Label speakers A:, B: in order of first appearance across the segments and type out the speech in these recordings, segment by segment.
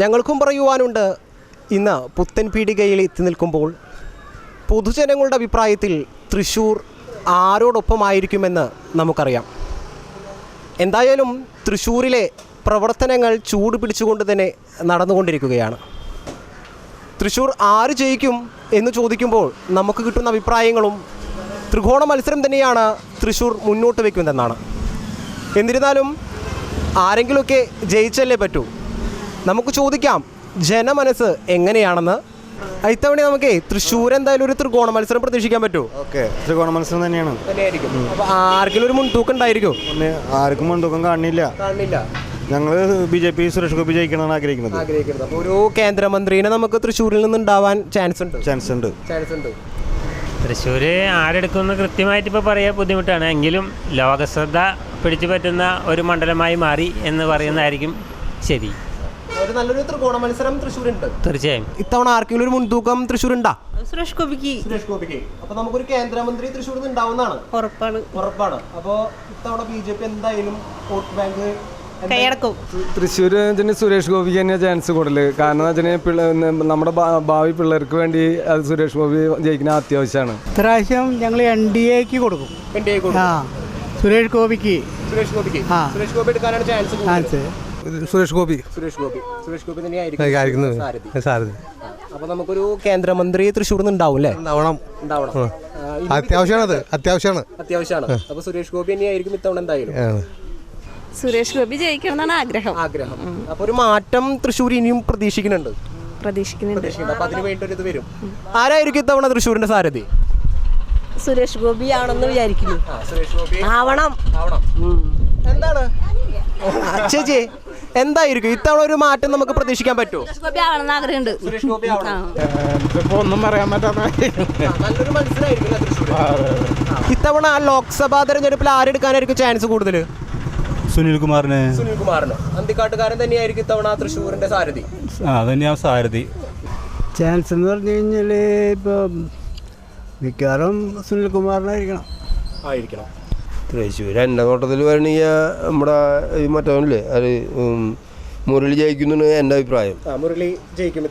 A: ഞങ്ങൾക്കും പറയുവാനുണ്ട്. ഇന്ന് പുത്തൻ പീടികയിൽ എത്തി നിൽക്കുമ്പോൾ പൊതുജനങ്ങളുടെ അഭിപ്രായത്തിൽ തൃശ്ശൂർ ആരോടൊപ്പമായിരിക്കുമെന്ന് നമുക്കറിയാം. എന്തായാലും തൃശ്ശൂരിലെ പ്രവർത്തനങ്ങൾ ചൂട് പിടിച്ചുകൊണ്ട് തന്നെ നടന്നുകൊണ്ടിരിക്കുകയാണ്. തൃശ്ശൂർ ആര് ജയിക്കും എന്ന് ചോദിക്കുമ്പോൾ നമുക്ക് കിട്ടുന്ന അഭിപ്രായങ്ങളും ത്രികോണ മത്സരം തന്നെയാണ് തൃശ്ശൂർ മുന്നോട്ട് വയ്ക്കുന്നതെന്നാണ്. എന്നിരുന്നാലും ആരെങ്കിലുമൊക്കെ ജയിച്ചല്ലേ പറ്റൂ? നമുക്ക് ചോദിക്കാം ജനമനസ് എങ്ങനെയാണെന്ന്. ഇത്തവണ നമുക്ക് തൃശ്ശൂർ എന്തായാലും ഒരു ത്രികോണ മത്സരം പ്രതീക്ഷിക്കാൻ പറ്റുമോ
B: ഓക്കെ ത്രികോണ മത്സരം തന്നെയാണ്.
A: ആർക്കെങ്കിലും ഒരു മുൻതൂക്കം ഉണ്ടായിരിക്കും?
B: ഒന്ന് ആർക്കും മുൻതൂക്കം കാണില്ല
A: കാണില്ല
B: ഞങ്ങൾ B J P Suresh Gopi ജയിക്കണമെന്ന് ആഗ്രഹിക്കുന്നത്.
A: ഒരു കേന്ദ്രമന്ത്രിനെ നമുക്ക് തൃശ്ശൂരിൽ നിന്ന് ഉണ്ടാവാൻ ചാൻസ് ഉണ്ട്.
B: ചാൻസ് ഉണ്ട്.
A: ചാൻസ് ഉണ്ട്.
C: തൃശ്ശൂർ ആരെടുക്കുമെന്ന് കൃത്യമായിട്ട് ഇപ്പോൾ പറയാൻ ബുദ്ധിമുട്ടാണ്. എങ്കിലും ലോകശ്രദ്ധ പിടിച്ചു പറ്റുന്ന ഒരു മണ്ഡലമായി മാറി എന്ന് പറയുന്നതായിരിക്കും ശരി.
A: ഒരു നല്ലൊരു ത്രികോണ മത്സരം തൃശ്ശൂരുണ്ട്.
C: തീർച്ചയായും.
A: ഇത്തവണ ആർക്കെങ്കിലും ഒരു മുൻതൂക്കം തൃശ്ശൂർ ഉണ്ടാ
D: സുരേഷ് ഗോപിക്ക്.
A: സുരേഷ് ഗോപിക്ക്. അപ്പൊ നമുക്കൊരു കേന്ദ്രമന്ത്രി തൃശ്ശൂരിൽ നിന്ന് ഉണ്ടാവുന്നതാണ്.
D: ഉറപ്പാണ്.
A: ഉറപ്പാണ്. അപ്പൊ ഇത്തവണ ബി ജെ പി എന്തായാലും വോട്ട് ബാങ്ക്
D: കൈയടക്കും.
E: തൃശ്ശൂർ സുരേഷ് ഗോപിക്ക് തന്നെയാണ് ചാൻസ് കൂടുതൽ കാരണം വെച്ചാൽ നമ്മുടെ ഭാവി പിള്ളേർക്ക് വേണ്ടി അത് സുരേഷ് ഗോപി ജയിക്കുന്ന അത്യാവശ്യമാണ്.
F: ഇപ്രാവശ്യം ഞങ്ങൾ എൻ ഡി എക്ക് കൊടുക്കും. സുരേഷ് ഗോപിക്ക്.
A: സുരേഷ് ഗോപിക്ക്. സുരേഷ് ഗോപി എടുക്കാനാണ് ചാൻസ്
F: ചാൻസ്
E: സുരേഷ് ഗോപി.
A: സുരേഷ് ഗോപി. സുരേഷ് ഗോപി തന്നെയായിരിക്കും സാരഥി. അപ്പൊ നമുക്കൊരു കേന്ദ്രമന്ത്രി തൃശ്ശൂർ നിന്ന് ഉണ്ടാവും അല്ലേ
E: ഉണ്ടാവണം.
A: ഉണ്ടാവണം.
E: അത്യാവശ്യമാണത് അത്യാവശ്യമാണ്
A: അത്യാവശ്യമാണ്. അപ്പൊ സുരേഷ് ഗോപി തന്നെയായിരിക്കും ഇത്തവണ എന്തായാലും.
D: സുരേഷ് ഗോപി ജയിക്കണം എന്നാണ് ആഗ്രഹം.
A: ആഗ്രഹം അപ്പൊ ഒരു മാറ്റം തൃശ്ശൂർ ഇനിയും പ്രതീക്ഷിക്കുന്നുണ്ട്.
D: പ്രതീക്ഷിക്കുന്നുണ്ട്.
A: അപ്പൊ അതിന് വേണ്ടി ഒരു ഇത് വരും. ആരായിരിക്കും ഇത്തവണ തൃശ്ശൂരിന്റെ സാരഥി?
D: സുരേഷ് ഗോപി ആണെന്ന് വിചാരിക്കുന്നു.
A: ആ, സുരേഷ് ഗോപി.
D: ആവണം.
A: ആവണം. എന്താണ്? ചേച്ചി എന്തായിരിക്കും? ഇത്തവണ ഒരു മാറ്റം നമുക്ക് പ്രതീക്ഷിക്കാൻ പറ്റുമോ?
D: ആഗ്രഹമുണ്ട്.
F: ഒന്നും പറയാൻ പറ്റാത്ത
A: ആ, നല്ലൊരു മത്സരമായിരിക്കും അല്ലേ തൃശ്ശൂര്? ഇത്തവണ ലോക്സഭാ തെരഞ്ഞെടുപ്പിൽ ആരെടുക്കാനായിരിക്കും ചാൻസ് കൂടുതൽ?
G: സുനിൽ കുമാറിന്.
A: സുനിൽ കുമാറിന്. അന്തിക്കാട്ടുകാരൻ തന്നെയായിരിക്കും ഇത്തവണ തൃശ്ശൂരിന്റെ സാരഥി.
G: ആ തന്നെയാണ് സാരഥി.
F: ചാൻസ് എന്ന് പറഞ്ഞു കഴിഞ്ഞാൽ ഇപ്പം മിക്കവാറും സുനിൽകുമാറിനായിരിക്കണം
A: ആയിരിക്കണം.
H: തൃശ്ശൂർ എന്റെ നോട്ടത്തിൽ വരണമെങ്കിൽ നമ്മുടെ ഈ മറ്റവനില്ലേ അത് മുരളി ജയിക്കുന്നു എന്റെ അഭിപ്രായം.
A: ആ, മുരളി ജയിക്കും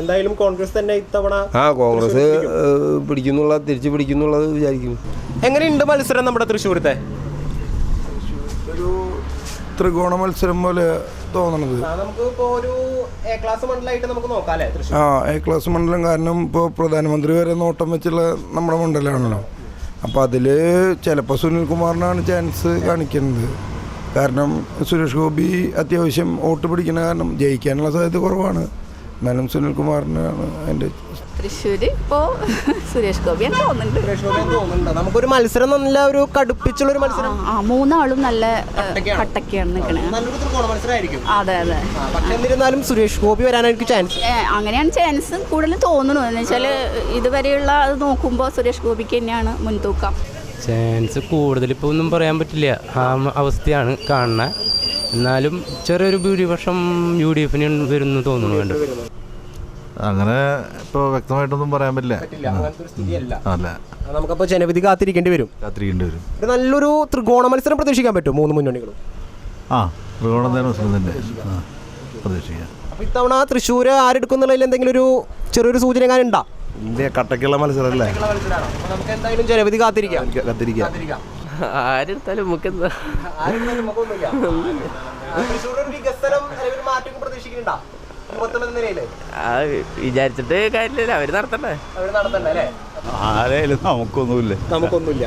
A: എന്തായാലും കോൺഗ്രസ് തന്നെ ഇത്തവണ
H: ആ കോൺഗ്രസ് പിടിക്കുന്നുള്ള തിരിച്ചു പിടിക്കുന്നുള്ളത് വിചാരിക്കുന്നു.
A: എങ്ങനെയുണ്ട് മത്സരം നമ്മുടെ തൃശ്ശൂരത്തെ?
I: ഒരു ത്രികോണ മത്സരം പോലെ തോന്നണത്.
A: ആ, നമുക്ക് ഇപ്പോ ഒരു എ ക്ലാസ് മണ്ഡലമായിട്ട് നമുക്ക് നോക്കാം തൃശ്ശൂർ?
I: ആ എ ക്ലാസ് മണ്ഡലം കാരണം ഇപ്പോൾ പ്രധാനമന്ത്രി വരെ നോട്ടം വെച്ചുള്ള നമ്മുടെ മണ്ഡലമാണല്ലോ അപ്പോൾ അതിൽ ചിലപ്പോൾ സുനിൽകുമാറിനാണ് ചാൻസ് കാണിക്കുന്നത്. കാരണം സുരേഷ് ഗോപി അത്യാവശ്യം വോട്ട് പിടിക്കുന്ന കാരണം ജയിക്കാനുള്ള സാധ്യത കുറവാണ്. എന്നാലും സുനിൽകുമാറിനാണ് കുമാറിനാണ്
D: തൃശ്ശൂര് ഇപ്പോ സുരേഷ് തോന്നുന്നുണ്ട്.
A: ഗോപി തോന്നുന്നുണ്ട്. നമുക്കൊരു മത്സരം നല്ല ഒരു കടുപ്പിച്ചുള്ള ഒരു മത്സരം.
D: ആ മൂന്നാളും നല്ല
A: കട്ടക്കാണ്.
D: നിൽക്കണേ അതെ അതെ.
A: എന്നിരുന്നാലും സുരേഷ് ഗോപി വരാനായിരിക്കും ചാൻസ്
D: അങ്ങനെയാണ് ചാൻസ് കൂടുതൽ തോന്നുന്നു. എന്ന് വെച്ചാൽ ഇതുവരെയുള്ള അത് നോക്കുമ്പോൾ സുരേഷ് ഗോപിക്ക് തന്നെയാണ് മുൻതൂക്കം.
J: ചാൻസ് കൂടുതൽ ഇപ്പോൾ ഒന്നും പറയാൻ പറ്റില്ല. ആ അവസ്ഥയാണ് കാണുന്നത് എന്നാലും ചെറിയൊരു ഭൂരിപക്ഷം യു ഡി എഫിന് വരുന്നു തോന്നുന്നു വേണ്ട
G: അങ്ങനെ ഇപ്പോൾ വ്യക്തമായിട്ടൊന്നും പറയാൻ പറ്റില്ല. അല്ല.
A: നമുക്കപ്പോൾ ജനവിധി കാത്തിരിക്കേണ്ടി വരും.
G: കാത്തിരിക്കേണ്ടി വരും.
A: ഒരു നല്ലൊരു ത്രികോണ മത്സരം പ്രതീക്ഷിക്കാൻ പറ്റും മൂന്ന് മുന്നണികളും?
G: ആ ത്രികോണ മത്സരം തന്നെ. ആ പ്രതീക്ഷിക്കാം.
A: അപ്പോൾ ഇത്തവണ തൃശ്ശൂർ ആരെടുക്കുന്നുള്ളതിൽ എന്തെങ്കിലും ഒരു ചെറിയൊരു സൂചന എങ്ങാനും ഉണ്ടാ
B: ഇന്ത്യ കട്ടക്കുള്ള മത്സരമല്ലേ
A: നമുക്ക് എന്തായാലും ജനവിധി കാത്തിരിക്കാം. കാത്തിരിക്കാം
J: ആരെടുത്താലും നമുക്ക് എന്താ
A: ആരെടുത്താലും നമുക്കൊന്നുമില്ല. തൃശ്ശൂർ ഒരു വികസനം അല്ലെങ്കിൽ മാറ്റം പ്രതീക്ഷിക്കുന്നുണ്ടാ?
J: വിചാരിച്ചിട്ട് കാര്യമില്ല. അവർ നടത്തണ്ടേ?
A: അവർ നടത്തണ്ട അല്ലേ?
G: ആരായാലും നമുക്കൊന്നുമില്ല.
A: നമുക്കൊന്നുമില്ല.